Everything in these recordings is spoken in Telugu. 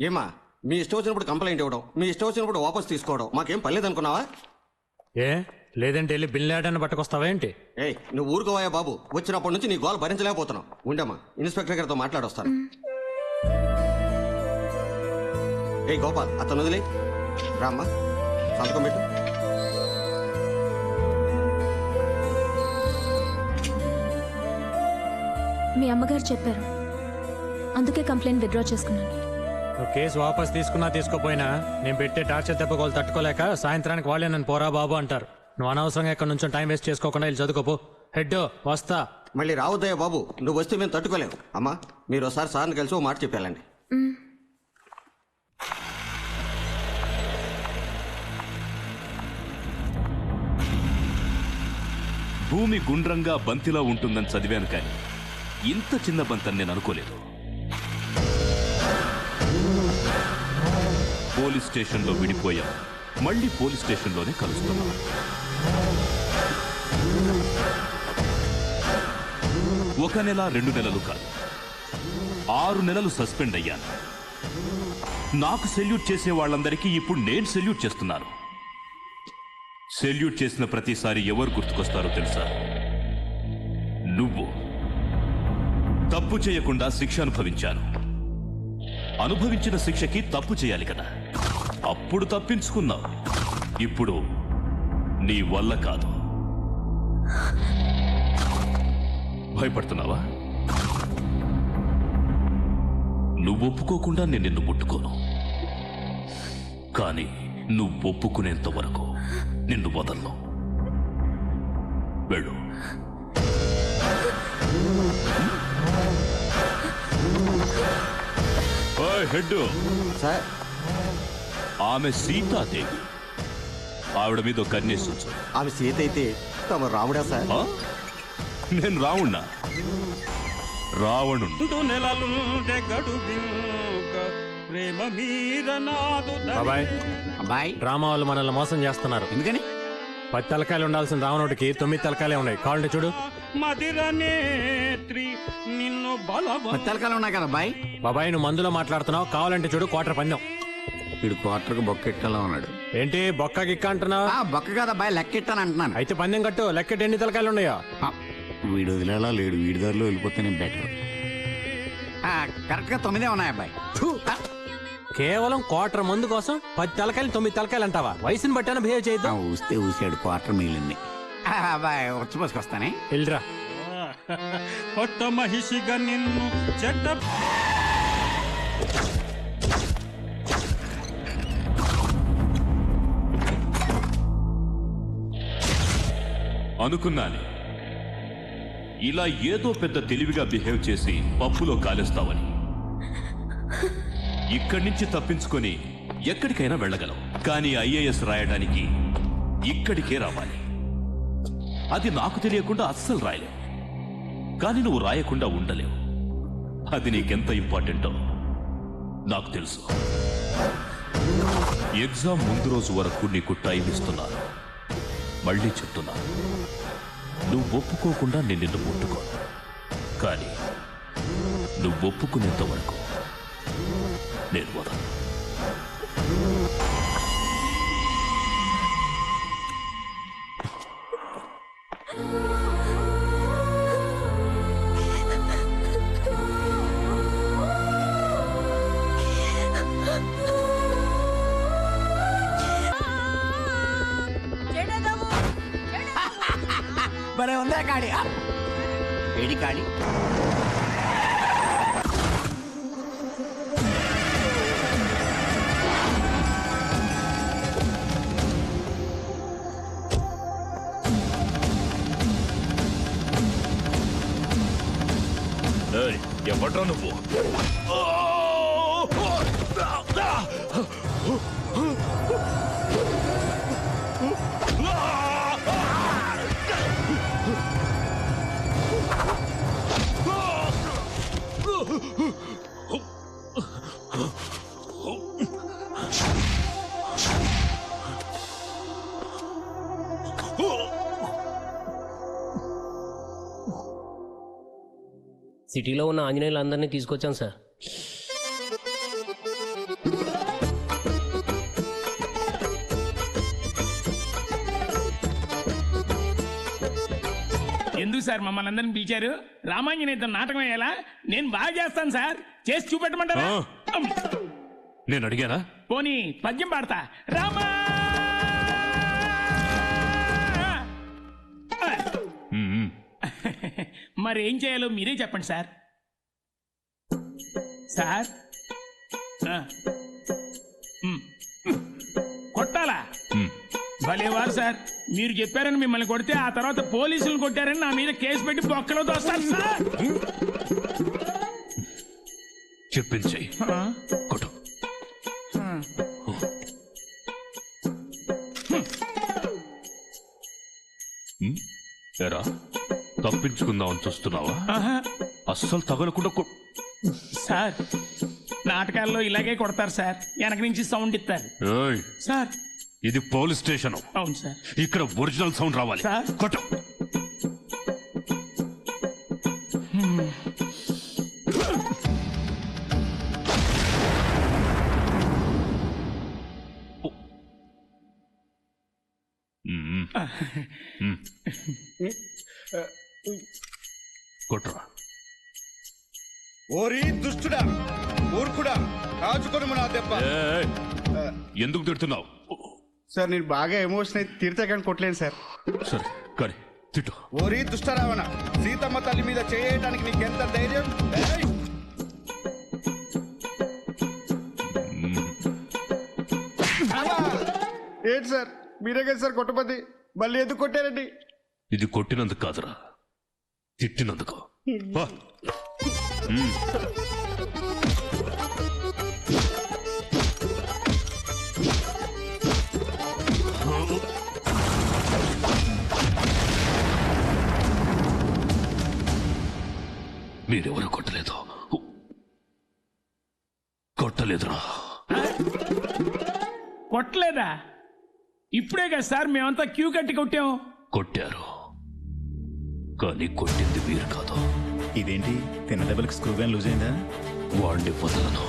ఏమా? మీ ఇష్టం వచ్చినప్పుడు కంప్లైంట్ ఇవ్వడం మీ ఇష్టం వచ్చినప్పుడు వాపస్ తీసుకోవడం మాకేం పర్లేదు అనుకున్నావా? ఏ? లేదంటే వెళ్ళి బిన్ లాడని పట్టుకొస్తావా ఏంటి? ఏయ్ నువ్వు ఊరుకోవాయా బాబు. వచ్చినప్పటి నుంచి నీ గోల్ భరించలేకపోతున్నావు. ఉండమ్మా ఇన్స్పెక్టర్ గారితో మాట్లాడొస్తాను. ఏయ్ గోపాల్ అతను వదిలే. రామ్మా సంతకం పెట్టు. మీ అమ్మగారు చెప్పారు. అందుకే కంప్లైంట్ విత్డ్రా చేసుకున్నాను. నువ్వు కేసు వాపస్ తీసుకున్నా తీసుకోపోయినా నేను పెట్టే టార్చర్ దెబ్బకోలు తట్టుకోలేక సాయంత్రానికి వాళ్ళే నన్ను పోరా బాబు అంటారు. నువ్వు అనవసరంగా ఇక్కడ నుంచి టైం వేస్ట్ చేసుకోకుండా వెళ్ళి చదువుకోపో. హెడ్ వస్తా. మళ్ళీ రావద్దయ్యా బాబు నువ్వు వస్తే మేము తట్టుకోలేము. అమ్మా మీరు ఒకసారి సార్ని కలిసి ఓ మాట చెప్పాలండి భూమి గుండ్రంగా బంతిలా ఉంటుందని చదివాను కానీ ఇంత చిన్న బంతని నేను అనుకోలేదు. పోలీస్ స్టేషన్లో విడిపోయాం. మళ్ళీ పోలీస్ స్టేషన్లోనే కలుస్తున్నాం. ఒక నెల రెండు నెలలు కాదు. ఆరు నెలలు సస్పెండ్ అయ్యాను. నాకు సెల్యూట్ చేసే వాళ్ళందరికీ ఇప్పుడు నేను సెల్యూట్ చేస్తున్నాను. సెల్యూట్ చేసిన ప్రతిసారి ఎవరు గుర్తుకొస్తారో తెలుసా? నువ్వు. తప్పు చేయకుండా శిక్ష అనుభవించాను. అనుభవించిన శిక్షకి తప్పు చేయాలి కదా. అప్పుడు తప్పించుకున్నావు ఇప్పుడు నీ వల్ల కాదు. భయపడుతున్నావా? నువ్వు ఒప్పుకోకుండా నేను నిన్ను ముట్టుకోను. కానీ నువ్వు ఒప్పుకునేంత వరకు నిన్ను వదలను. వెళ్ళు. హెడ్. సార్. ఆమె సీతాదేవి. ఆవిడ మీద ఒక కన్నేసి ఉంచు. ఆమె సీత అయితే తమ రాముడా సార్? నేను రావుణ్ణా బాబాయ్. డ్రామా వాళ్ళు మనల్ని మోసం చేస్తున్నారు. ఎందుకని? పది తలకాయలు ఉండాల్సిన రావణుడికి తొమ్మిది తలకాయలే ఉన్నాయి. కావాలంటే చూడు. మదిర నేత్రి నిన్ను బలవ తలకాలు ఉన్నాయి కదా అబ్బాయి బాబాయ్ నువ్వు మందులో మాట్లాడుతున్నావు కావాలంటే చూడు క్వార్టర్ పందెం. వీడు క్వార్టర్కి బొక్కెట్టలో ఉన్నాడు. ఏంటి బొక్క గిక్క అంటున్నావు? ఆ బొక్క కదా అబ్బాయి లెక్కెట్టాను అంటున్నాను. అయితే పందెం కట్టు లెక్కటి ఎన్ని తలకాయలు ఉన్నాయో? ఆ, వీడు వదిలేలా లేడు వీడి దారిలో వెళ్ళిపోతేనే బెటర్ కరెక్ట్గా తొమ్మిదే ఉన్నాయి అబ్బాయి ఆ, కేవలం క్వార్టర్ మందు కోసం పది తలకాయలు తొమ్మిది తలకాయలు అంటావా? వయసుని బట్టి బిహేవ్ ఆ, చేయొద్దు ఊస్తే ఊసాడు క్వార్టర్ మిగిలింది. ఆ, అబ్బాయి వచ్చిపోసుకొస్తానే వెళ్ళరా. కొత్త మహిషిగా నిన్ను చెడ్డ అనుకున్నాను. ఇలా ఏదో పెద్ద తెలివిగా బిహేవ్ చేసి పప్పులో కాలేస్తావని. ఇక్కడి నుంచి తప్పించుకొని ఎక్కడికైనా వెళ్ళగలం కానీ ఐఏఎస్ రాయడానికి ఇక్కడికే రావాలి. అది నాకు తెలియకుండా అస్సలు రాయలేవు. కానీ నువ్వు రాయకుండా ఉండలేవు. అది నీకెంత ఇంపార్టెంటో నాకు తెలుసు. ఎగ్జామ్ ముందు రోజు వరకు నీకు టైం ఇస్తున్నాను మళ్ళీ చెప్తున్నాను నువ్వు ఒప్పుకోకుండా నేను నిన్ను ముట్టుకోను. కానీ నువ్వు ఒప్పుకునేంత వరకు నేను వదలను. భలే ఉందా కాడి ఏడి కాడి ఎవట్రా నువ్వు? సిటీలో ఉన్న ఆంజనేయులందరినీ తీసుకొచ్చాను సార్. ఎందుకు సార్ మమ్మల్ని అందరిని పిలిచారు? రామాంజనేయుతో నాటకం అయ్యేలా నేను బాగా చేస్తాను సార్. చేసి చూపెట్టమంటారా? నేను అడిగారా పోనీ పద్యం పాడతా. రామా మరి ఏం చేయాలో మీరే చెప్పండి సార్. సార్. కొట్టాలా. భలేవారు సార్. మీరు చెప్పారని మిమ్మల్ని కొడితే ఆ తర్వాత పోలీసులు కొట్టారని నా మీద కేసు పెట్టి బొక్కలో తోస్తారు సార్. చెప్పించేయి? కొట్టు? ఎరా? తప్పించుకుందామని చూస్తున్నావా? ఆహా. అస్సలు తగలకుండా కొ- సార్ నాటకాల్లో ఇలాగే కొడతారు సార్. వెనక నుంచి సౌండ్ ఇస్తారు. ఏయ్, సార్. ఇది పోలీస్ స్టేషన్. అవును సార్. ఇక్కడ ఒరిజినల్ సౌండ్ రావాలి. సార్. కొట్టు. కొట్టురా. ఓరి దుష్టుడా మూర్ఖుడా కాచుకొని నా దెబ్బ. ఎందుకు తిడుతున్నావు? సార్ నేను బాగా ఎమోషన్ అయితే తిరితే కానీ కొట్టలేను సార్. సరే కానీ తిట్టు. ఓరి దుష్టరావణ సీతమ్మ తల్లి మీద చేయడానికి నీకెంత ధైర్యం! ఏంటి సార్? మీరే కదా సార్ కొట్టపతి? మళ్ళీ ఎందుకు కొట్టారండి? ఇది కొట్టినందుకు కాదురా. తిట్టినందుకు. వా. మ్మ్. మీరెవరు కొట్టలేదు. కొట్టలేదురా. కొట్టలేదా? ఇప్పుడే కదా సార్ మేమంతా క్యూ కట్టి కొట్టాం. కొట్టారు. కానీ కొట్టింది మీరు కాదు. ఇదేంటి? తిన్న దెబ్బలకు స్క్రూ గాని లూజ్ అయిందా? వాడిని వదలను.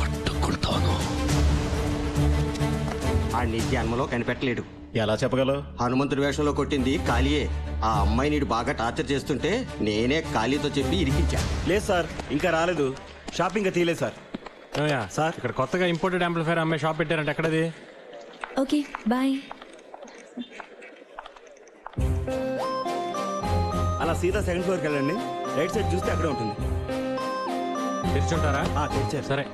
పట్టుకుంటాను. ఆడిని జన్మలో కనిపెట్టలేడు. ఎలా చెప్పగలవు? హనుమంతుడి వేషంలో కొట్టింది కాళీయే. ఆ అమ్మాయి నీడు బాగా టార్చర్ చేస్తుంటే నేనే కాళీతో చెప్పి ఇరికించా. లేదు సార్ ఇంకా రాలేదు. షాపింగ్ తీయలేదు సార్. సార్. ఇక్కడ కొత్తగా ఇంపోర్టెడ్ యాంప్లిఫైర్ అమ్మే షాప్ పెట్టారంటే ఎక్కడది? Okay bye. అలా సీదా సెకండ్ ఫ్లోర్కి వెళ్ళండి. రైట్ సైడ్ చూస్తే అక్కడే ఉంటుంది. తెరిచుంటారా? ఆ, తెరిచారు. సరే.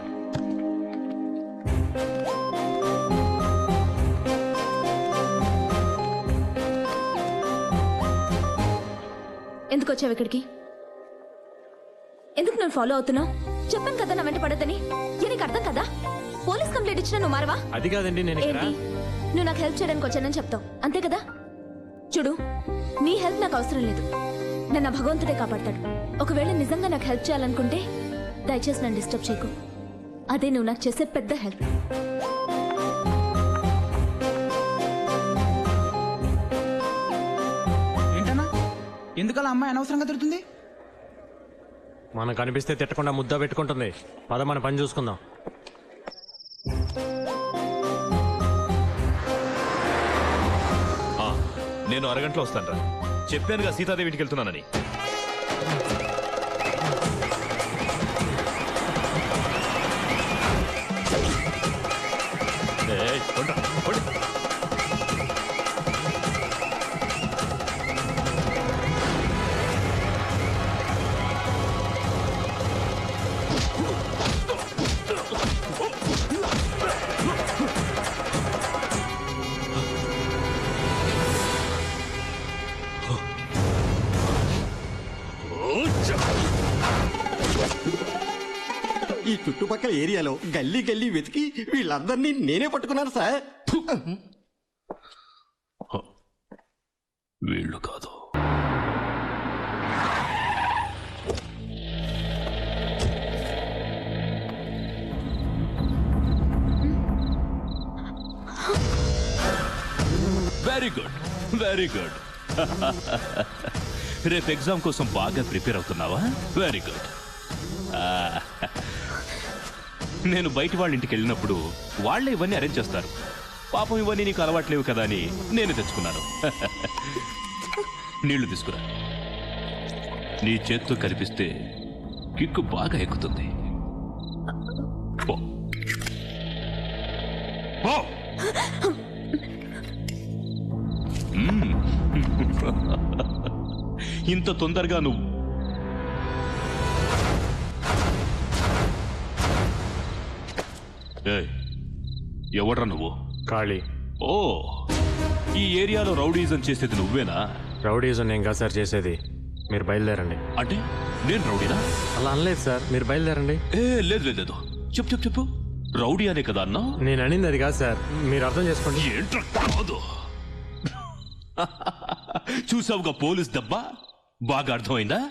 ఎందుకు వచ్చావు ఇక్కడికి? ఎందుకు నన్ను ఫాలో అవుతున్నావు? చెప్పాను కదా నా వెంట పడద్దని. ఏ నీకు అర్థం కదా? పోలీస్ కంప్లైంట్ ఇచ్చినా నువ్వు మారవా? అది కాదండి నేను ఏంటి? నువ్వు నాకు హెల్ప్ చేయడానికి వచ్చానని చెప్తావు. అంతే కదా? చూడు నీ హెల్ప్ నాకు అవసరం లేదు. నన్ను భగవంతుడే కాపాడతాడు. ఒకవేళ నిజంగా నాకు హెల్ప్ చేయాలనుకుంటే దయచేసి నన్ను డిస్టర్బ్ చేయకు. అదే నువ్వు నాకు చేసే పెద్ద హెల్ప్. ఏంటన్నా? ఎందుకలా అమ్మాయి అనవసరంగా తిడుతుంది? మనం కనిపిస్తే తిట్టకుండా ముద్ద పెట్టుకుంటుంది. పద మన పని చూసుకుందాం. నేను అరగంటలో వస్తాను రా చెప్పానుగా సీతాదేవి ఇంటికి వెళ్తున్నానని. మొత్తం ఏరియాలో గల్లీ గల్లీ వెతికి వీళ్ళందరినీ నేనే పట్టుకున్నాను సార్. వీళ్ళు కాదు. వెరీ గుడ్ వెరీ గుడ్ రేపు ఎగ్జామ్ కోసం బాగా ప్రిపేర్ అవుతున్నావా? వెరీ గుడ్ నేను బయట వాళ్ళ ఇంటికి వెళ్ళినప్పుడు వాళ్ళే ఇవన్నీ అరేంజ్ చేస్తారు. పాపం ఇవన్నీ నీకు అలవాట్లేవు కదా అని నేను తెచ్చుకున్నాను. నీళ్ళు తీసుకురా. నీ చేత్తో కనిపిస్తే కిక్కు బాగా ఎక్కుతుంది. ఇంత తొందరగా నువ్వు ఎవడ్రా నువ్వు? ఖాళీ. ఓ ఈ ఏరియాలో రౌడీజం చేసేది నువ్వేనా? రౌడీజం నేను కాదు సార్ చేసేది. మీరు బయలుదేరండి. అంటే నేను రౌడీనా? అలా అనలేదు సార్. మీరు బయలుదేరండి. ఏ లేదు లేదు లేదు. చెప్పు చెప్పు చెప్పు. రౌడీ అనే కదా అన్నా నేను అనింది అది కాదు సార్. మీరు అర్థం చేసుకోండి. ఏంట్రా కాదు? చూసావుగా పోలీస్ దెబ్బ? బాగా అర్థమైందా?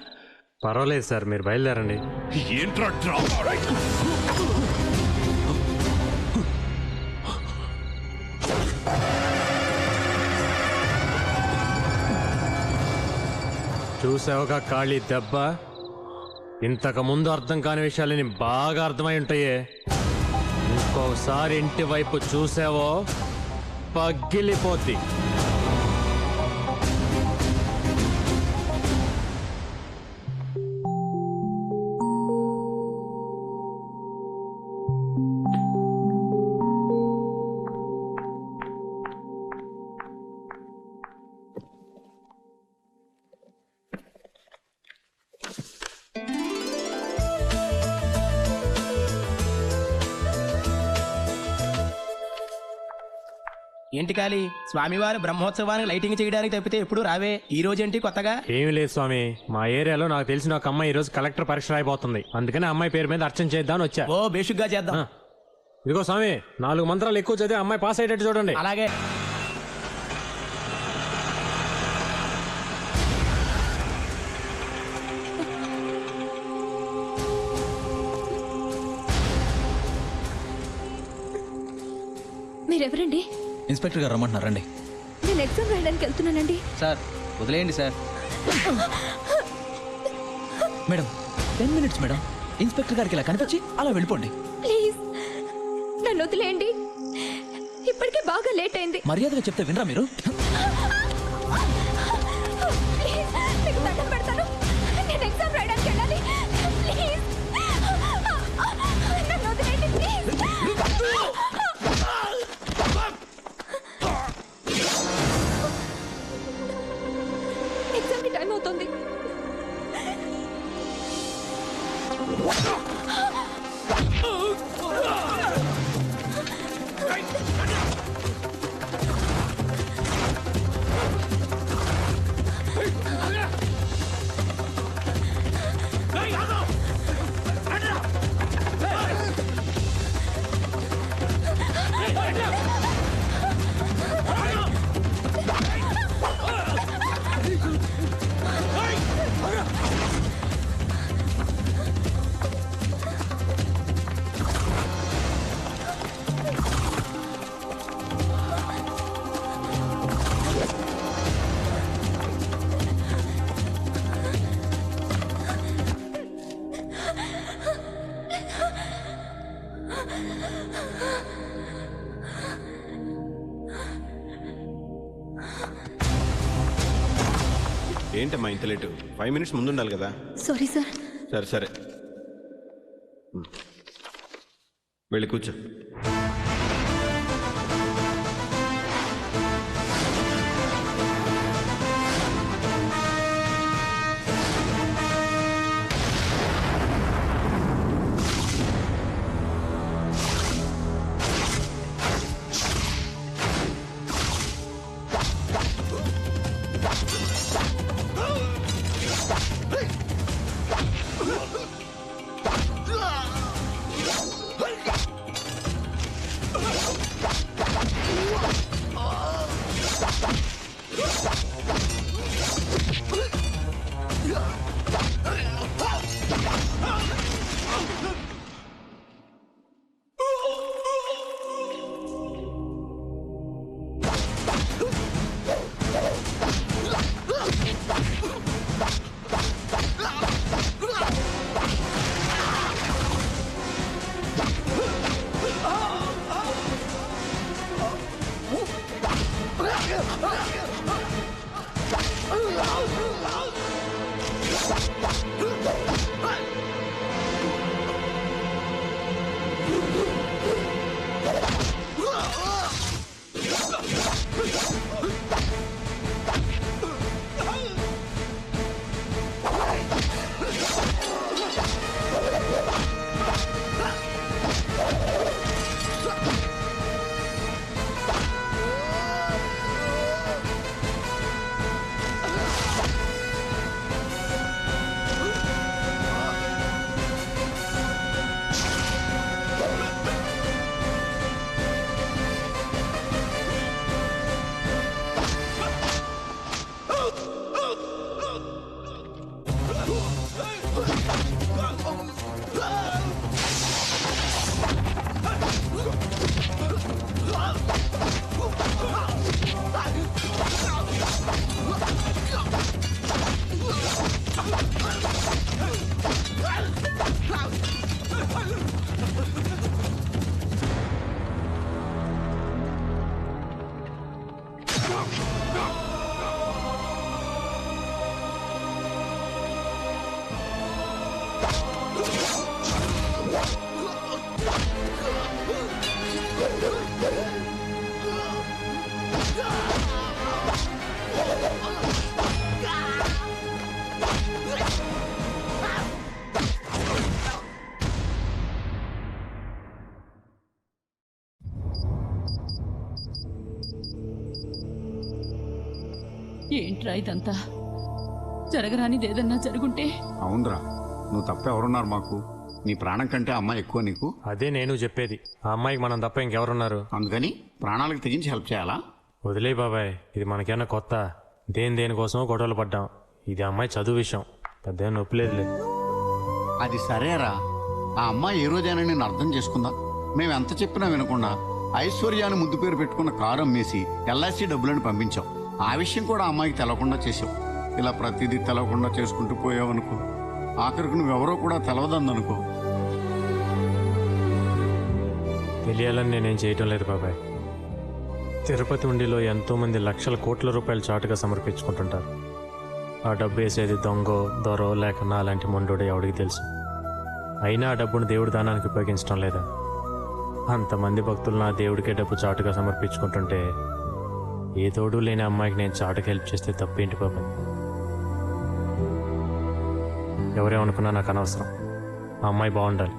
పర్వాలేదు సార్. మీరు బయలుదేరండి. ఏంట్రా డ్రామా? చూసావుగా ఖాళీ దెబ్బ? ఇంతకు ముందు అర్థం కాని విషయాలని బాగా అర్థమై ఉంటాయే. ఇంకోసారి ఇంటి వైపు చూసావో పగిలిపోద్ది. ఏంటి కాలి స్వామివారి బ్రహ్మోత్సవానికి లైటింగ్ చేయడానికి తప్పితే ఎప్పుడు రావే. ఈ రోజేంటి కొత్తగా? ఏమీ లేదు స్వామి. మా ఏరియాలో నాకు తెలిసిన ఒక అమ్మాయి ఈరోజు కలెక్టర్ పరీక్ష రాయిపోతుంది అందుకని అమ్మాయి పేరు మీద అర్చన చేద్దామని వచ్చా. ఓ బేషుగ్గా చేద్దాం. ఇదిగో స్వామి నాలుగు మంత్రాలు ఎక్కువ చదివి అమ్మాయి పాస్ అయ్యేటట్టు చూడండి. అలాగే. మీరెవరండి? ఇన్స్పెక్టర్ గారు రమ్మంటున్నారండి నేను ఎగ్జామ్ రాయడానికి వెళ్తున్నానండి. సార్ వదిలేయండి sir. Madam ten minutes madam. Inspector గారికి ఇలా కనిపించి అలా వెళ్ళిపోండి. ప్లీజ్ నన్ను వదిలేయండి. ఇప్పటికే బాగా లేట్ అయింది. మర్యాదగా చెప్తే వినరా మీరు? ఇంత లేటు. ఫైవ్ మినిట్స్ ముందు ఉండాలి కదా సారీ సార్ సరే. సరే. వెళ్ళి కూర్చో. ఏంట్రా ఇదంతా? జరగరానిది ఏదన్నా జరుగుంటే? అవునరా నువ్వు తప్ప ఎవరున్నారు మాకు? నీ ప్రాణం కంటే అమ్మ ఎక్కువ నీకు? అదే నేను చెప్పేది. ఆ అమ్మాయికి మనం తప్ప ఇంకెవరున్నారు? అందుకని ప్రాణాలకు తెగించి హెల్ప్ చేయాలా? వదిలే బాబాయ్ ఇది మనకేనా కొత్త? దేని దేనికోసమో గొడవలు పడ్డాం. ఇది అమ్మాయి చదువు విషయం. పెద్ద నొప్పి లేదులే. అది సరేరా. ఆ అమ్మాయి ఏ రోజైనా నేను అర్థం చేసుకుందా? మేము ఎంత చెప్పినా వినకుండా ఐశ్వర్యాన్ని ముద్దు పేరు పెట్టుకున్న కారు అమ్మేసి ఎల్ఐసి డబ్బులను పంపించాం. ఆ విషయం కూడా అమ్మాయికి తెలవకుండా చేసావు ఇలా ప్రతిదీ తెలవకుండా చేసుకుంటూ పోయావనుకో. ఆఖరికి నువ్వెవరో కూడా తెలవదందనుకో. తెలియాలని నేనేం చేయటం లేదు బాబాయ్. తిరుపతి ఉండిలో ఎంతోమంది లక్షల కోట్ల రూపాయలు చాటుగా సమర్పించుకుంటుంటారు. ఆ డబ్బు వేసేది దొంగో దొరో లేక నా అలాంటి మొండోడే ఎవడికి తెలుసు. అయినా ఆ డబ్బును దేవుడి దానానికి ఉపయోగించడం లేదా? అంతమంది భక్తులు నా దేవుడికే డబ్బు చాటుగా సమర్పించుకుంటుంటే ఏ తోడు లేని అమ్మాయికి నేను చాటుకు హెల్ప్ చేస్తే తప్పేంటి పాపం ఎవరేమనుకున్నా నాకు అనవసరం. ఆ అమ్మాయి బాగుండాలి.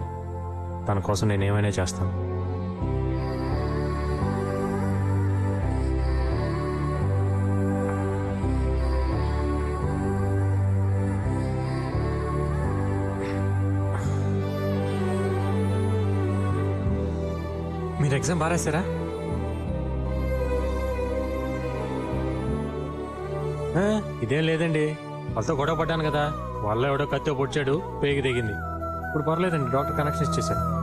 తన కోసం నేను ఏమైనా చేస్తాను. మీరు ఎగ్జామ్ బాగా రాశారా ఆ, ఇదేం లేదండి. వాళ్ళతో గొడవ పడ్డాను కదా. వాళ్ళ ఎవడో కత్తి పొడిచాడు పేగి దిగింది ఇప్పుడు పర్లేదండి డాక్టర్ కనెక్షన్ ఇచ్చేసారు